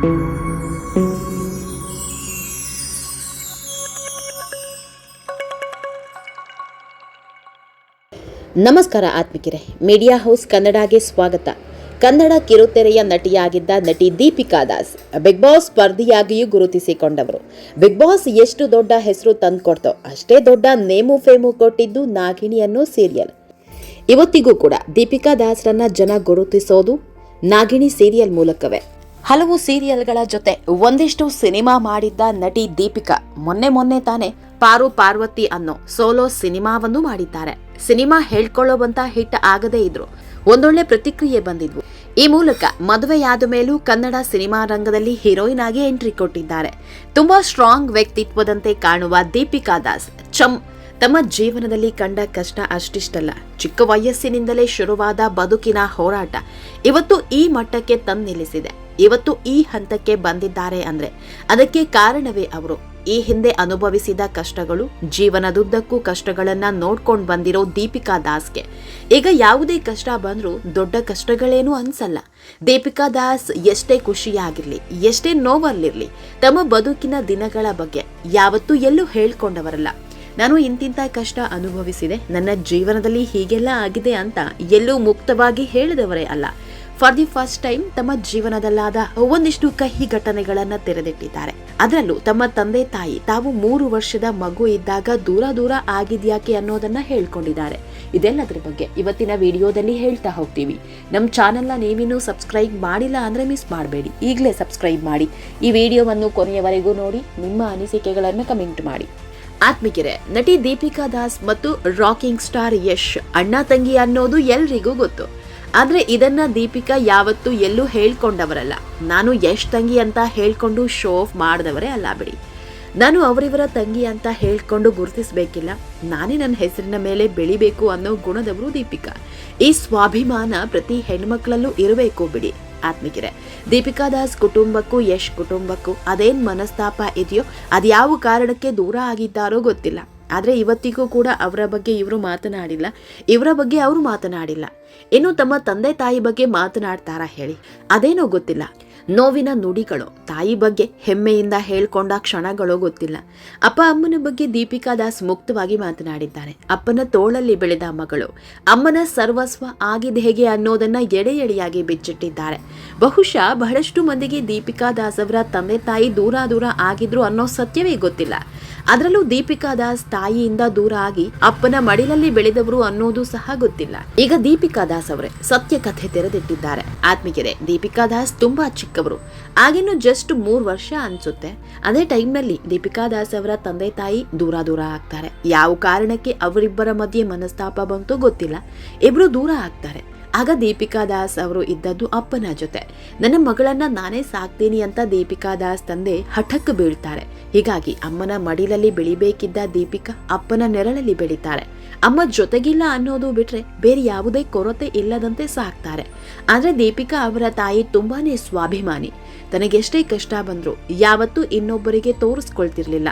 ನಮಸ್ಕಾರ ಆತ್ಮಿಕಿರೆ, media house ಕನ್ನಡಗೆ ಸ್ವಾಗತ. ಕನ್ನಡ ಕಿರುತೆರೆಯ ನಟಿಯಾಗಿದ್ದ ನಟಿ ದೀಪಿಕಾ ದಾಸ್, ಬಿಗ್ ಬಾಸ್ ಸ್ಪರ್ಧಿಯಾಗಿಯೂ ಗುರುತಿಸಿಕೊಂಡವರು. ಬಿಗ್ ಬಾಸ್ ಎಷ್ಟು ದೊಡ್ಡ ಹೆಸರು ತಂದ್ಕೊಡ್ತೋ ಅಷ್ಟೇ ದೊಡ್ಡ ನೇಮು ಫೇಮು ಕೊಟ್ಟಿದ್ದು ನಾಗಿಣಿ ಅನ್ನೋ ಸೀರಿಯಲ್. ಇವತ್ತಿಗೂ ಕೂಡ ದೀಪಿಕಾ ದಾಸ್ರನ್ನ ಜನ ಗುರುತಿಸೋದು ನಾಗಿಣಿ ಸೀರಿಯಲ್ ಮೂಲಕವೇ. ಹಲವು ಸೀರಿಯಲ್ಗಳ ಜೊತೆ ಒಂದಿಷ್ಟು ಸಿನಿಮಾ ಮಾಡಿದ್ದ ನಟಿ ದೀಪಿಕಾ ಮೊನ್ನೆ ಮೊನ್ನೆ ತಾನೇ ಪಾರು ಪಾರ್ವತಿ ಅನ್ನೋ ಸೋಲೋ ಸಿನಿಮಾವನ್ನು ಮಾಡಿದ್ದಾರೆ. ಸಿನಿಮಾ ಹೇಳ್ಕೊಳ್ಳೋವಂತ ಹಿಟ್ ಆಗದೇ ಇದ್ರು. ಒಂದೊಳ್ಳೆ ಪ್ರತಿಕ್ರಿಯೆ ಬಂದಿದ್ವು. ಈ ಮೂಲಕ ಮದುವೆಯಾದ ಮೇಲೂ ಕನ್ನಡ ಸಿನಿಮಾ ರಂಗದಲ್ಲಿ ಹೀರೋಯಿನ್ ಆಗಿ ಎಂಟ್ರಿ ಕೊಟ್ಟಿದ್ದಾರೆ. ತುಂಬಾ ಸ್ಟ್ರಾಂಗ್ ವ್ಯಕ್ತಿತ್ವದಂತೆ ಕಾಣುವ ದೀಪಿಕಾ ದಾಸ್ ಚಮ್ ತಮ್ಮ ಜೀವನದಲ್ಲಿ ಕಂಡ ಕಷ್ಟ ಅಷ್ಟಿಷ್ಟಲ್ಲ. ಚಿಕ್ಕ ವಯಸ್ಸಿನಿಂದಲೇ ಶುರುವಾದ ಬದುಕಿನ ಹೋರಾಟ ಇವತ್ತು ಈ ಮಟ್ಟಕ್ಕೆ ತಂದು ನಿಲ್ಲಿಸಿದೆ ಇವತ್ತು ಈ ಹಂತಕ್ಕೆ ಬಂದಿದ್ದಾರೆ ಅಂದ್ರೆ ಅದಕ್ಕೆ ಕಾರಣವೇ ಅವರು. ಈ ಹಿಂದೆ ಅನುಭವಿಸಿದ ಕಷ್ಟಗಳು, ಜೀವನದುದ್ದಕ್ಕೂ ಕಷ್ಟಗಳನ್ನ ನೋಡ್ಕೊಂಡು ಬಂದಿರೋ ದೀಪಿಕಾ ದಾಸ್ಗೆ. ಈಗ ಯಾವುದೇ ಕಷ್ಟ ಬಂದರೂ ದೊಡ್ಡ ಕಷ್ಟಗಳೇನೂ ಅನ್ಸಲ್ಲ. ದೀಪಿಕಾ ದಾಸ್ ಎಷ್ಟೇ ಖುಷಿಯಾಗಿರ್ಲಿ, ಎಷ್ಟೇ ನೋವಲ್ಲಿರ್ಲಿ, ತಮ್ಮ ಬದುಕಿನ ದಿನಗಳ ಬಗ್ಗೆ ಯಾವತ್ತೂ ಎಲ್ಲೂ ಹೇಳ್ಕೊಂಡವರಲ್ಲ. ನಾನು ಇಂತಿಂತ ಕಷ್ಟ ಅನುಭವಿಸಿದೆ, ನನ್ನ ಜೀವನದಲ್ಲಿ ಹೀಗೆಲ್ಲ ಆಗಿದೆ ಅಂತ ಎಲ್ಲೂ ಮುಕ್ತವಾಗಿ ಹೇಳಿದವರೇ ಅಲ್ಲ. ಫಾರ್ ದಿ ಫಸ್ಟ್ ಟೈಮ್ ತಮ್ಮ ಜೀವನದಲ್ಲಾದ ಒಂದಿಷ್ಟು ಕಹಿ ಘಟನೆಗಳನ್ನ ತೆರೆದಿಟ್ಟಿದ್ದಾರೆ. ಅದರಲ್ಲೂ ತಮ್ಮ ತಂದೆ ತಾಯಿ, ತಾವು ಮೂರು ವರ್ಷದ ಮಗು ಇದ್ದಾಗ ದೂರ ದೂರ ಆಗಿದ್ಯಾಕೆ ಅನ್ನೋದನ್ನ ಹೇಳ್ಕೊಂಡಿದ್ದಾರೆ. ಇದೆಲ್ಲದರ ಬಗ್ಗೆ ಇವತ್ತಿನ ವಿಡಿಯೋದಲ್ಲಿ ಹೇಳ್ತಾ ಹೋಗ್ತೀವಿ. ನಮ್ಮ ಚಾನೆಲ್ನ ನೀವಿನ್ನೂ ಸಬ್ಸ್ಕ್ರೈಬ್ ಮಾಡಿಲ್ಲ ಅಂದ್ರೆ ಮಿಸ್ ಮಾಡಬೇಡಿ. ಈಗಲೇ ಸಬ್ಸ್ಕ್ರೈಬ್ ಮಾಡಿ. ಈ ವಿಡಿಯೋವನ್ನು ಕೊನೆಯವರೆಗೂ ನೋಡಿ, ನಿಮ್ಮ ಅನಿಸಿಕೆಗಳನ್ನು ಕಮೆಂಟ್ ಮಾಡಿ. ಆತ್ಮಿಕೆರೆ, ನಟಿ ದೀಪಿಕಾ ದಾಸ್ ಮತ್ತು ರಾಕಿಂಗ್ ಸ್ಟಾರ್ ಯಶ್ ಅಣ್ಣ ತಂಗಿ ಅನ್ನೋದು ಎಲ್ರಿಗೂ ಗೊತ್ತು. ಆದ್ರೆ ಇದನ್ನ ದೀಪಿಕಾ ಯಾವತ್ತೂ ಎಲ್ಲೂ ಹೇಳ್ಕೊಂಡವರಲ್ಲ. ನಾನು ಯಶ್ ತಂಗಿ ಅಂತ ಹೇಳ್ಕೊಂಡು ಶೋ ಆಫ್ ಮಾಡಿದವರೇ ಅಲ್ಲ ಬಿಡಿ. ನಾನು ಅವರಿವರ ತಂಗಿ ಅಂತ ಹೇಳ್ಕೊಂಡು ಗುರುತಿಸಬೇಕಿಲ್ಲ. ನಾನೇ ನನ್ನ ಹೆಸರಿನ ಮೇಲೆ ಬೆಳಿಬೇಕು ಅನ್ನೋ ಗುಣದವರು ದೀಪಿಕಾ. ಈ ಸ್ವಾಭಿಮಾನ ಪ್ರತಿ ಹೆಣ್ಮಕ್ಳಲ್ಲೂ ಇರಬೇಕು ಬಿಡಿ, ಆತ್ಮಿಕರೆ. ದೀಪಿಕಾ ದಾಸ್ ಕುಟುಂಬಕ್ಕೂ, ಯಶ್ ಕುಟುಂಬಕ್ಕೂ ಅದೇನ್ ಮನಸ್ತಾಪ ಇದೆಯೋ, ಅದ್ಯಾವ ಕಾರಣಕ್ಕೆ ದೂರ ಆಗಿದ್ದಾರೋ ಗೊತ್ತಿಲ್ಲ. ಆದ್ರೆ ಇವತ್ತಿಗೂ ಕೂಡ ಅವರ ಬಗ್ಗೆ ಇವರು ಮಾತನಾಡಿಲ್ಲ. ಇವರ ಬಗ್ಗೆ ಅವರು ಮಾತನಾಡಿಲ್ಲ. ಇನ್ನು ತಮ್ಮ ತಂದೆ ತಾಯಿ ಬಗ್ಗೆ ಮಾತನಾಡ್ತಾರಾ ಹೇಳಿ. ಅದೇನೋ ಗೊತ್ತಿಲ್ಲ. ನೋವಿನ ನುಡಿಗಳು, ತಾಯಿ ಬಗ್ಗೆ ಹೆಮ್ಮೆಯಿಂದ ಹೇಳ್ಕೊಂಡ ಕ್ಷಣಗಳು ಗೊತ್ತಿಲ್ಲ. ಅಪ್ಪ ಅಮ್ಮನ ಬಗ್ಗೆ ದೀಪಿಕಾ ದಾಸ್ ಮುಕ್ತವಾಗಿ ಮಾತನಾಡಿದ್ದಾರೆ. ಅಪ್ಪನ ತೋಳಲ್ಲಿ ಬೆಳೆದ ಮಗಳು, ಅಮ್ಮನ ಸರ್ವಸ್ವ ಆಗಿದೆ ಹೇಗೆ ಅನ್ನೋದನ್ನ ಎಡೆ ಎಡೆಯಾಗಿ ಬಿಚ್ಚಿಟ್ಟಿದ್ದಾರೆ. ಬಹುಶಃ ಬಹಳಷ್ಟು ಮಂದಿಗೆ ದೀಪಿಕಾ ದಾಸ್ ಅವರ ತಂದೆ ತಾಯಿ ದೂರ ದೂರ ಆಗಿದ್ರು ಅನ್ನೋ ಸತ್ಯವೇ ಗೊತ್ತಿಲ್ಲ. ಅದರಲ್ಲೂ ದೀಪಿಕಾ ದಾಸ್ ತಾಯಿಯಿಂದ ದೂರ ಆಗಿ ಅಪ್ಪನ ಮಡಿಲಲ್ಲಿ ಬೆಳೆದವರು ಅನ್ನೋದು ಸಹ ಗೊತ್ತಿಲ್ಲ. ಈಗ ದೀಪಿಕಾ ದಾಸ್ ಅವರೇ ಸತ್ಯ ಕಥೆ ತೆರೆದಿಟ್ಟಿದ್ದಾರೆ. ಆತ್ಮೀಗೆರೆ ದೀಪಿಕಾ ದಾಸ್ ತುಂಬಾ ಚಿಕ್ಕವರು. ಆಗಿನ್ನು ಜಸ್ಟ್ ಮೂರ್ ವರ್ಷ ಅನ್ಸುತ್ತೆ. ಅದೇ ಟೈಮ್ನಲ್ಲಿ ದೀಪಿಕಾ ದಾಸ್ ಅವರ ತಂದೆ ತಾಯಿ ದೂರ ದೂರ ಆಗ್ತಾರೆ. ಯಾವ ಕಾರಣಕ್ಕೆ ಅವರಿಬ್ಬರ ಮಧ್ಯೆ ಮನಸ್ತಾಪ ಬಂತು ಗೊತ್ತಿಲ್ಲ. ಇಬ್ರು ದೂರ ಆಗ್ತಾರೆ. ಆಗ ದೀಪಿಕಾ ದಾಸ್ ಅವರು ಇದ್ದದ್ದು ಅಪ್ಪನ ಜೊತೆ. ನನ್ನ ಮಗಳನ್ನ ನಾನೇ ಸಾಕ್ತೀನಿ ಅಂತ ದೀಪಿಕಾ ದಾಸ್ ತಂದೆ ಹಠಕ್ಕೆ ಬೀಳ್ತಾರೆ. ಹೀಗಾಗಿ ಅಮ್ಮನ ಮಡಿಲಲ್ಲಿ ಬೆಳಿಬೇಕಿದ್ದ ದೀಪಿಕಾ ಅಪ್ಪನ ನೆರಳಲ್ಲಿ ಬೆಳೀತಾರೆ. ಅಮ್ಮ ಜೊತೆಗಿಲ್ಲ ಅನ್ನೋದು ಬಿಟ್ರೆ ಬೇರೆ ಯಾವುದೇ ಕೊರತೆ ಇಲ್ಲದಂತೆ ಸಾಕ್ತಾರೆ. ಆದ್ರೆ ದೀಪಿಕಾ ಅವರ ತಾಯಿ ತುಂಬಾನೇ ಸ್ವಾಭಿಮಾನಿ. ತನಗೆಷ್ಟೇ ಕಷ್ಟ ಬಂದ್ರು ಯಾವತ್ತೂ ಇನ್ನೊಬ್ಬರಿಗೆ ತೋರಿಸ್ಕೊಳ್ತಿರ್ಲಿಲ್ಲ.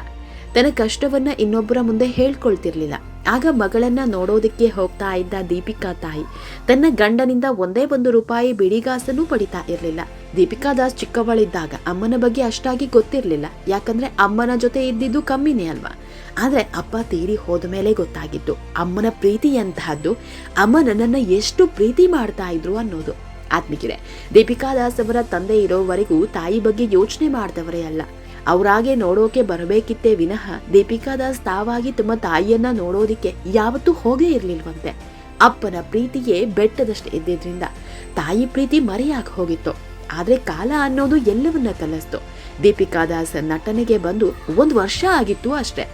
ತನ್ನ ಕಷ್ಟವನ್ನ ಇನ್ನೊಬ್ಬರ ಮುಂದೆ ಹೇಳ್ಕೊಳ್ತಿರ್ಲಿಲ್ಲ. ಆಗ ಮಗಳನ್ನ ನೋಡೋದಕ್ಕೆ ಹೋಗ್ತಾ ಇದ್ದ ದೀಪಿಕಾ ತಾಯಿ. ತನ್ನ ಗಂಡನಿಂದ ಒಂದೇ ಒಂದು ರೂಪಾಯಿ ಬಿಡಿಗಾಸನೂ ಪಡಿತಾ ಇರಲಿಲ್ಲ. ದೀಪಿಕಾ ದಾಸ್ ಚಿಕ್ಕವಳಿದ್ದಾಗ ಅಮ್ಮನ ಬಗ್ಗೆ ಅಷ್ಟಾಗಿ ಗೊತ್ತಿರಲಿಲ್ಲ. ಯಾಕಂದ್ರೆ ಅಮ್ಮನ ಜೊತೆ ಇದ್ದಿದ್ದು ಕಮ್ಮಿನೇ ಅಲ್ವಾ? ಆದ್ರೆ ಅಪ್ಪ ತೀರಿ ಹೋದ ಮೇಲೆ ಗೊತ್ತಾಗಿದ್ದು ಅಮ್ಮನ ಪ್ರೀತಿ ಎಂತಹದ್ದು? ಅಮ್ಮ ನನ್ನನ್ನ ಎಷ್ಟು ಪ್ರೀತಿ ಮಾಡ್ತಾ ಇದ್ರು ಅನ್ನೋದು. ಆತ್ಮಿಕಿದೆ ದೀಪಿಕಾ ದಾಸ್ ಅವರ ತಂದೆ ಇರೋವರೆಗೂ ತಾಯಿ ಬಗ್ಗೆ ಯೋಚನೆ ಮಾಡ್ದವರೇ ಅಲ್ಲ. ಅವರಾಗೆ ನೋಡೋಕೆ ಬರಬೇಕಿತ್ತೇ ವಿನಃ ದೀಪಿಕಾ ದಾಸ್ ತಾವಾಗಿ ತಮ್ಮ ತಾಯಿಯನ್ನ ನೋಡೋದಿಕ್ಕೆ ಯಾವತ್ತೂ ಹೋಗೇ ಇರ್ಲಿಲ್ವಂತೆ. ಅಪ್ಪನ ಪ್ರೀತಿಯೇ ಬೆಟ್ಟದಷ್ಟು ಇದ್ದಿದ್ರಿಂದ ತಾಯಿ ಪ್ರೀತಿ ಮರೆಯಾಗಿ ಹೋಗಿತ್ತು. ಆದರೆ ಕಾಲ ಅನ್ನೋದು ಎಲ್ಲವನ್ನ ಕಲಿಸ್ತು ದೀಪಿಕಾ ದಾಸ್ ನಟನೆಗೆ ಬಂದು ಒಂದು ವರ್ಷ ಆಗಿತ್ತು ಅಷ್ಟೇ.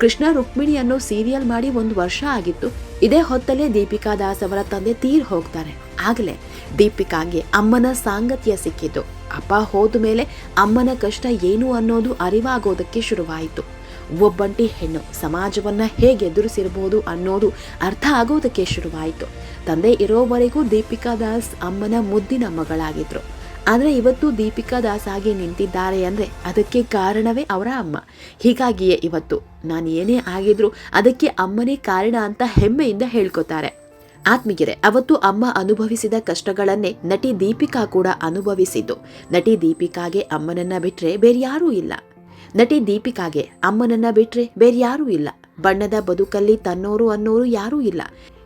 ಕೃಷ್ಣ ರುಕ್ಮಿಣಿ ಅನ್ನೋ ಸೀರಿಯಲ್ ಮಾಡಿ ಒಂದು ವರ್ಷ ಆಗಿತ್ತು. ಇದೇ ಹೊತ್ತಲ್ಲೇ ದೀಪಿಕಾ ದಾಸ್ ಅವರ ತಂದೆ ತೀರ್ ಹೋಗ್ತಾರೆ. ಆಗಲೇ ದೀಪಿಕಾಗೆ ಅಮ್ಮನ ಸಾಂಗತ್ಯ ಸಿಕ್ಕಿತು. ಅಪ್ಪ ಹೋದ ಮೇಲೆ ಅಮ್ಮನ ಕಷ್ಟ ಏನು ಅನ್ನೋದು ಅರಿವಾಗೋದಕ್ಕೆ ಶುರುವಾಯಿತು. ಒಬ್ಬಂಟಿ ಹೆಣ್ಣು ಸಮಾಜವನ್ನ ಹೇಗೆ ಎದುರಿಸಿರಬಹುದು ಅನ್ನೋದು ಅರ್ಥ ಆಗೋದಕ್ಕೆ ಶುರುವಾಯಿತು. ತಂದೆ ಇರೋವರೆಗೂ ದೀಪಿಕಾ ದಾಸ್ ಅಮ್ಮನ ಮುದ್ದಿನ ಮಗಳಾಗಿದ್ರು. ಆದರೆ ಇವತ್ತು ದೀಪಿಕಾ ದಾಸ್ ಆಗಿ ನಿಂತಿದ್ದಾರೆ ಅಂದರೆ ಅದಕ್ಕೆ ಕಾರಣವೇ ಅವರ ಅಮ್ಮ. ಹೀಗಾಗಿಯೇ ಇವತ್ತು ನಾನು ಏನೇ ಆಗಿದ್ರು ಅದಕ್ಕೆ ಅಮ್ಮನೇ ಕಾರಣ ಅಂತ ಹೆಮ್ಮೆಯಿಂದ ಹೇಳ್ಕೊತಾರೆ. ಆತ್ಮೀಗೆರೆ ಅವತ್ತು ಅಮ್ಮ ಅನುಭವಿಸಿದ ಕಷ್ಟಗಳನ್ನೇ ನಟಿ ದೀಪಿಕಾ ಕೂಡ ಅನುಭವಿಸಿದ್ದು. ನಟಿ ದೀಪಿಕಾಗೆ ಅಮ್ಮನನ್ನ ಬಿಟ್ರೆ ಬೇರ್ಯಾರೂ ಇಲ್ಲ. ನಟಿ ದೀಪಿಕಾಗೆ ಅಮ್ಮನನ್ನ ಬಿಟ್ರೆ ಬೇರ್ಯಾರೂ ಇಲ್ಲ. ಬಣ್ಣದ ಬದುಕಲ್ಲಿ ತನ್ನೋರು ಅನ್ನೋರು ಯಾರೂ ಇಲ್ಲ.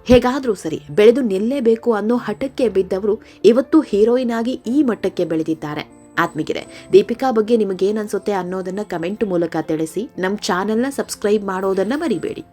ಹೇಗಾದ್ರೂ ಸರಿ, ಬೆಳೆದು ನಿಲ್ಲೇಬೇಕು ಅನ್ನೋ ಹಠಕ್ಕೆ ಬಿದ್ದವರು ಇವತ್ತು ಹೀರೋಯಿನ್ ಆಗಿ ಈ ಮಟ್ಟಕ್ಕೆ ಬೆಳೆದಿದ್ದಾರೆ. ಆತ್ಮಿಗಿರೆ ದೀಪಿಕಾ ಬಗ್ಗೆ ನಿಮಗೇನ್ ಅನ್ಸುತ್ತೆ ಅನ್ನೋದನ್ನ ಕಮೆಂಟ್ ಮೂಲಕ ತಿಳಿಸಿ ನಮ್ಮ ಚಾನೆಲ್ನ ಸಬ್ಸ್ಕ್ರೈಬ್ ಮಾಡೋದನ್ನ ಮರಿಬೇಡಿ.